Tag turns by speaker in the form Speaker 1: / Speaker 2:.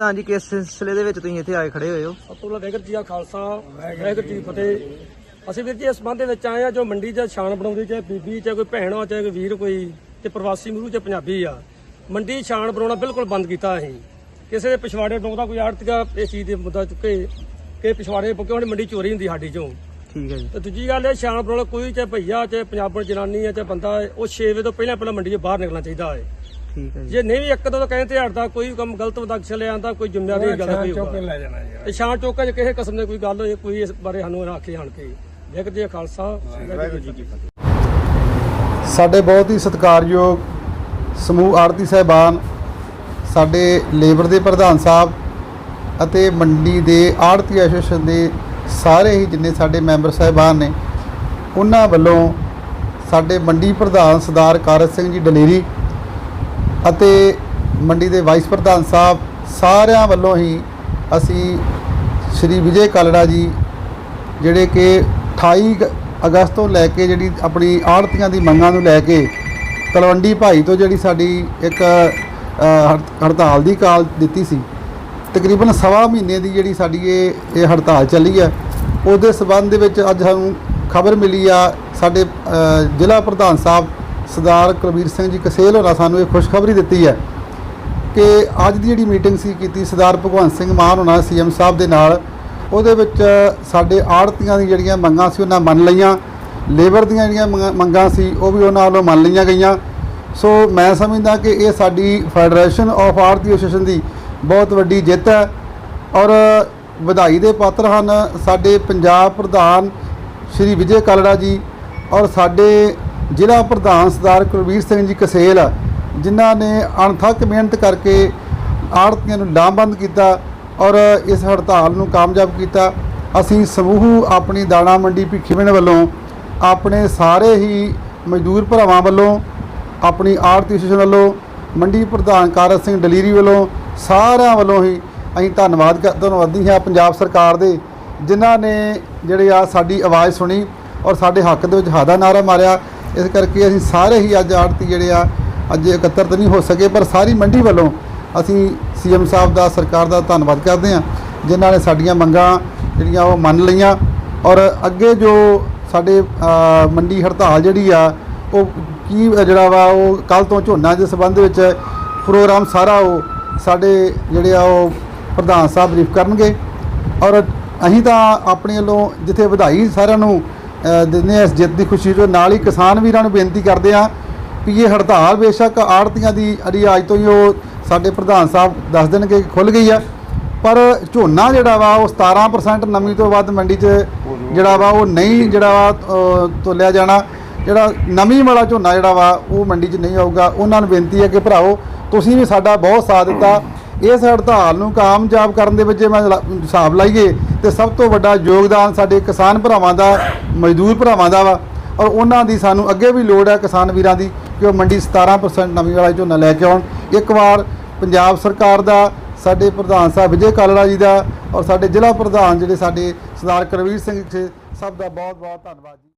Speaker 1: ਹਾਂਜੀ ਕਿਸ ਸਿਲਸਿਲੇ ਦੇ ਵਿੱਚ ਤੁਸੀਂ ਇੱਥੇ ਆਏ ਖੜੇ ਹੋਏ ਹੋ?
Speaker 2: ਅਤੁੱਲਾ ਵੈਗਰ ਜੀ ਦਾ ਖਾਲਸਾ ਵੈਗਰ ਜੀ ਦੀ ਫਤਿਹ। ਅਸੀਂ ਵੀਰ ਜੀ ਇਸ ਸੰਬੰਧ ਦੇ ਵਿੱਚ ਆਏ ਆ ਜੋ ਮੰਡੀ 'ਚ ਸ਼ਾਨ ਬਣਾਉਂਦੀ ਚਾਹੇ ਬੀਬੀ ਚਾਹੇ ਕੋਈ ਭੈਣ ਹੋ ਚਾਹੇ ਕੋਈ ਵੀਰ ਕੋਈ ਤੇ ਪ੍ਰਵਾਸੀ ਮਰੂ ਚਾਹੇ ਪੰਜਾਬੀ ਆ। ਮੰਡੀ ਸ਼ਾਨ ਬਣਾਉਣਾ ਬਿਲਕੁਲ ਬੰਦ ਕੀਤਾ ਅਸੀਂ। ਕਿਸੇ ਦੇ ਪਿਛਵਾੜੇ ਬਣਾਉਂਦਾ ਕੋਈ ਆੜਤੀਆ ਇਸ ਚੀਜ਼ ਦੇ ਮੁੱਦਾ ਚੁੱਕੇ ਕਿ ਪਿਛਵਾੜੇ ਹੁਣ ਮੰਡੀ ਚੋਰੀ ਹੁੰਦੀ ਸਾਡੀ ਚੋਂ।
Speaker 1: ਠੀਕ ਹੈ ਜੀ।
Speaker 2: ਤੇ ਦੂਜੀ ਗੱਲ ਇਹ ਸ਼ਾਨ ਬਣਾਉਣਾ ਕੋਈ ਚਾਹੇ ਭਈਆ ਚਾਹੇ ਪੰਜਾਬਣ ਜਨਾਨੀ ਆ ਚਾਹੇ ਬੰਦਾ ਉਹ 6 ਵਜੇ ਤੋਂ ਪਹਿਲਾਂ ਪਹਿਲਾਂ ਮੰਡੀ 'ਚੋਂ ਬਾਹਰ ਨਿਕਲਣਾ ਚਾਹੀਦਾ ਹੈ।
Speaker 1: ਠੀਕ ਹੈ ਜੀ।
Speaker 2: ਜੇ ਨਹੀਂ ਵੀ ਇੱਕ ਦੋ ਕਹਿੰਦੇ ਹਟਦਾ ਕੋਈ ਕੰਮ ਗਲਤ ਵਦਕ ਚਲੇ ਆਂਦਾ ਕੋਈ ਜ਼ਿੰਮੇਵਾਰੀ ਦੀ ਗੱਲ ਕੋਈ ਹੋਊਗਾ
Speaker 3: ਲੈ ਜਾਣਾ ਯਾਰ
Speaker 2: ਤੇ ਸ਼ਾਨ ਚੌਕਾ 'ਚ ਕਿਸੇ ਕਿਸਮ ਦੀ ਕੋਈ ਗੱਲ ਹੋਏ ਕੋਈ ਇਸ ਬਾਰੇ ਸਾਨੂੰ ਰੱਖੇ ਆਣ ਕੇ। ਜਗ ਜੀ ਖਾਲਸਾ ਵਾਹਿਗੁਰੂ ਜੀ ਕੀ ਫਤਿਹ।
Speaker 4: ਸਾਡੇ ਬਹੁਤ ਹੀ ਸਤਿਕਾਰਯੋਗ ਸਮੂਹ ਆਰਤੀ ਸਹਿਬਾਨ ਸਾਡੇ ਲੇਬਰ ਦੇ ਪ੍ਰਧਾਨ ਸਾਹਿਬ ਅਤੇ ਮੰਡੀ ਦੇ ਆੜਤੀ ਐਸੋਸੀਏਸ਼ਨ ਦੇ ਸਾਰੇ ਹੀ ਜਿੰਨੇ ਸਾਡੇ ਮੈਂਬਰ ਸਹਿਬਾਨ ਨੇ ਉਹਨਾਂ ਵੱਲੋਂ ਸਾਡੇ ਮੰਡੀ ਪ੍ਰਧਾਨ ਸਰਦਾਰ ਕਾਰਜ ਸਿੰਘ ਜੀ ਡਲੇਰੀ ਅਤੇ ਮੰਡੀ ਦੇ ਵਾਈਸ ਪ੍ਰਧਾਨ ਸਾਹਿਬ ਸਾਰਿਆਂ ਵੱਲੋਂ ਹੀ ਅਸੀਂ ਸ਼੍ਰੀ ਵਿਜੇ ਕਾਲੜਾ ਜੀ, ਜਿਹੜੇ ਕਿ 28 ਅਗਸਤ ਤੋਂ ਲੈ ਕੇ ਜਿਹੜੀ ਆਪਣੀ ਆੜਤੀਆਂ ਦੀ ਮੰਗਾਂ ਨੂੰ ਲੈ ਕੇ ਤਲਵੰਡੀ ਭਾਈ ਤੋਂ ਜਿਹੜੀ ਸਾਡੀ ਇੱਕ ਹੜ- ਹੜਤਾਲ ਦੀ ਕਾਲ ਦਿੱਤੀ ਸੀ, ਤਕਰੀਬਨ ਸਵਾ ਮਹੀਨੇ ਦੀ ਜਿਹੜੀ ਸਾਡੀ ਇਹ ਇਹ ਹੜਤਾਲ ਚੱਲੀ ਹੈ, ਉਹਦੇ ਸਬੰਧ ਦੇ ਵਿੱਚ ਅੱਜ ਸਾਨੂੰ ਖਬਰ ਮਿਲੀ ਆ ਸਾਡੇ ਜ਼ਿਲ੍ਹਾ ਪ੍ਰਧਾਨ ਸਾਹਿਬ ਸਰਦਾਰ ਕੁਲਬੀਰ ਸਿੰਘ ਜੀ ਕਸੇਲ ਹੋਰਾਂ ਸਾਨੂੰ ਇਹ ਖੁਸ਼ਖਬਰੀ ਦਿੱਤੀ ਹੈ ਕਿ ਅੱਜ ਦੀ ਜਿਹੜੀ ਮੀਟਿੰਗ ਸੀ ਕੀਤੀ ਸਰਦਾਰ ਭਗਵੰਤ ਸਿੰਘ ਮਾਨ ਹੋਣਾ ਸੀਐਮ ਸਾਹਿਬ ਦੇ ਨਾਲ, ਉਹਦੇ ਵਿੱਚ ਸਾਡੇ ਆੜਤੀਆਂ ਦੀ ਜਿਹੜੀਆਂ ਮੰਗਾਂ ਸੀ ਉਹਨਾਂ ਮੰਨ ਲਈਆਂ, ਲੇਬਰ ਦੀਆਂ ਜਿਹੜੀਆਂ ਮੰਗਾਂ- ਮੰਗਾਂ ਸੀ ਉਹ ਵੀ ਉਹਨਾਂ ਵੱਲੋਂ ਮੰਨ ਲਈਆਂ ਗਈਆਂ। ਸੋ ਮੈਂ ਸਮਝਦਾ ਕਿ ਇਹ ਸਾਡੀ ਫੈਡਰੇਸ਼ਨ ਆਫ ਆੜਤੀ ਐਸੋਸੀਏਸ਼ਨ ਦੀ ਬਹੁਤ ਵੱਡੀ ਜਿੱਤ ਹੈ ਔਰ ਵਧਾਈ ਦੇ ਪਾਤਰ ਹਨ ਸਾਡੇ ਪੰਜਾਬ ਪ੍ਰਧਾਨ ਸ਼੍ਰੀ ਵਿਜੇ ਕਾਲੜਾ ਜੀ ਔਰ ਸਾਡੇ ਜ਼ਿਲ੍ਹਾ ਪ੍ਰਧਾਨ ਸਰਦਾਰ ਕੁਲਵੀਰ ਸਿੰਘ ਜੀ ਕਸੇਲ, ਜਿਨ੍ਹਾਂ ਨੇ ਅਣਥੱਕ ਮਿਹਨਤ ਕਰਕੇ ਆੜਤੀਆਂ ਨੂੰ ਲਾਮਬੰਦ ਕੀਤਾ ਔਰ ਇਸ ਹੜਤਾਲ ਨੂੰ ਕਾਮਯਾਬ ਕੀਤਾ, ਅਸੀਂ ਸਮੂਹ ਆਪਣੀ ਦਾਣਾ ਮੰਡੀ ਭਿੱਖੀਵਿੰਡ ਵੱਲੋਂ ਆਪਣੇ ਸਾਰੇ ਹੀ ਮਜ਼ਦੂਰ ਭਰਾਵਾਂ ਵੱਲੋਂ, ਆਪਣੀ ਆੜਤੀ ਐਸੋਸੀਏਸ਼ਨ ਵੱਲੋਂ, ਮੰਡੀ ਪ੍ਰਧਾਨ ਕਾਰਜ ਸਿੰਘ ਡਲੀਰੀ ਵੱਲੋਂ ਸਾਰਿਆਂ ਵੱਲੋਂ ਹੀ ਅਸੀਂ ਧੰਨਵਾਦ ਕਰ, ਧੰਨਵਾਦੀ ਹਾਂ ਪੰਜਾਬ ਸਰਕਾਰ ਦੇ, ਜਿਨ੍ਹਾਂ ਨੇ ਜਿਹੜੇ ਆ ਸਾਡੀ ਆਵਾਜ਼ ਸੁਣੀ ਔਰ ਸਾਡੇ ਹੱਕ ਦੇ ਵਿੱਚ ਹਾਦਾ ਨਾਰਾ ਮਾਰਿਆ। ਇਸ ਕਰਕੇ ਅਸੀਂ ਸਾਰੇ ਹੀ ਅੱਜ ਆੜਤੀ ਜਿਹੜੇ ਆ, ਅੱਜ ਇਕੱਤਰ ਤਾਂ ਨਹੀਂ ਹੋ ਸਕੇ, ਪਰ ਸਾਰੀ ਮੰਡੀ ਵੱਲੋਂ ਅਸੀਂ ਸੀਐਮ ਸਾਹਿਬ ਦਾ, ਸਰਕਾਰ ਦਾ ਧੰਨਵਾਦ ਕਰਦੇ ਹਾਂ, ਜਿਨ੍ਹਾਂ ਨੇ ਸਾਡੀਆਂ ਮੰਗਾਂ ਜਿਹੜੀਆਂ ਉਹ ਮੰਨ ਲਈਆਂ ਔਰ ਅੱਗੇ ਜੋ ਸਾਡੇ ਮੰਡੀ ਹੜਤਾਲ ਜਿਹੜੀ ਆ, ਉਹ ਕੀ ਜਿਹੜਾ ਵਾ, ਉਹ ਕੱਲ ਤੋਂ ਝੋਨਾ ਦੇ ਸੰਬੰਧ ਵਿੱਚ ਪ੍ਰੋਗਰਾਮ ਸਾਰਾ ਉਹ ਸਾਡੇ ਜਿਹੜੇ ਆ, ਉਹ ਪ੍ਰਧਾਨ ਸਾਹਿਬ ਬਰੀਫ ਕਰਨਗੇ ਔਰ ਅਸੀਂ ਤਾਂ ਆਪਣੇ ਵੱਲੋਂ ਜਿੱਥੇ ਵਧਾਈ ਸਾਰਿਆਂ ਨੂੰ ਅ, ਦਿੰਦੇ ਹਾਂ ਇਸ ਜਿੱਤ ਦੀ ਖੁਸ਼ੀ ਤੋਂ ਨਾਲ ਹੀ ਕਿਸਾਨ ਵੀਰਾਂ ਨੂੰ ਬੇਨਤੀ ਕਰਦੇ ਹਾਂ ਵੀ ਇਹ ਹੜਤਾਲ ਬੇਸ਼ੱਕ ਆੜਤੀਆਂ ਦੀ ਅੜੀ ਅੱਜ ਤੋਂ ਹੀ ਉਹ ਸਾਡੇ ਪ੍ਰਧਾਨ ਸਾਹਿਬ ਦੱਸ ਦੇਣਗੇ ਕਿ ਖੁੱਲ ਗਈ ਆ। ਪਰ ਝੋਨਾ ਜਿਹੜਾ ਵਾ ਉਹ 17% ਨਮੀ ਤੋਂ ਵੱਧ ਮੰਡੀ 'ਚ ਜਿਹੜਾ ਵਾ ਉਹ ਨਹੀਂ ਜਿਹੜਾ ਵਾ ਤੋਲਿਆ ਜਾਣਾ। ਜਿਹੜਾ ਨਮੀ ਵਾਲਾ ਝੋਨਾ ਜਿਹੜਾ ਵਾ ਉਹ ਮੰਡੀ 'ਚ ਨਹੀਂ ਆਊਗਾ। ਉਹਨਾਂ ਨੂੰ ਬੇਨਤੀ ਹੈ ਕਿ ਭਰਾਓ ਤੁਸੀਂ ਵੀ ਸਾਡਾ ਬਹੁਤ ਸਾਥ ਦਿੱਤਾ। ਇਸ ਹੜਤਾਲ ਨੂੰ ਕਾਮਯਾਬ ਕਰਨ ਦੇ ਵਿੱਚ ਜੇ ਮੈਂ ਹਿਸਾਬ ਲਾਈਏ ਤੇ ਸਭ ਤੋਂ ਵੱਡਾ ਯੋਗਦਾਨ ਸਾਡੇ ਕਿਸਾਨ ਭਰਾਵਾਂ ਦਾ, ਮਜ਼ਦੂਰ ਭਰਾਵਾਂ ਦਾ ਵਾ। ਔਰ ਉਹਨਾਂ ਦੀ ਸਾਨੂੰ ਅੱਗੇ ਵੀ ਲੋੜ ਹੈ ਕਿਸਾਨ ਵੀਰਾਂ ਦੀ ਕਿ ਉਹ ਮੰਡੀ 17% ਨਵੀਂ ਵਾਲਾ ਝੋਨਾ ਲੈ ਕੇ ਆਉਣ। ਇੱਕ ਵਾਰ ਪੰਜਾਬ ਸਰਕਾਰ ਦਾ, ਸਾਡੇ ਪ੍ਰਧਾਨ ਸਾਹਿਬ ਵਿਜੇ ਕਾਲੜਾ ਜੀ ਦਾ ਔਰ ਸਾਡੇ ਜ਼ਿਲ੍ਹਾ ਪ੍ਰਧਾਨ ਜਿਹੜੇ ਸਾਡੇ ਸਰਦਾਰ ਕਰਵੀਰ ਸਿੰਘ ਸਭ ਦਾ ਬਹੁਤ ਬਹੁਤ ਧੰਨਵਾਦ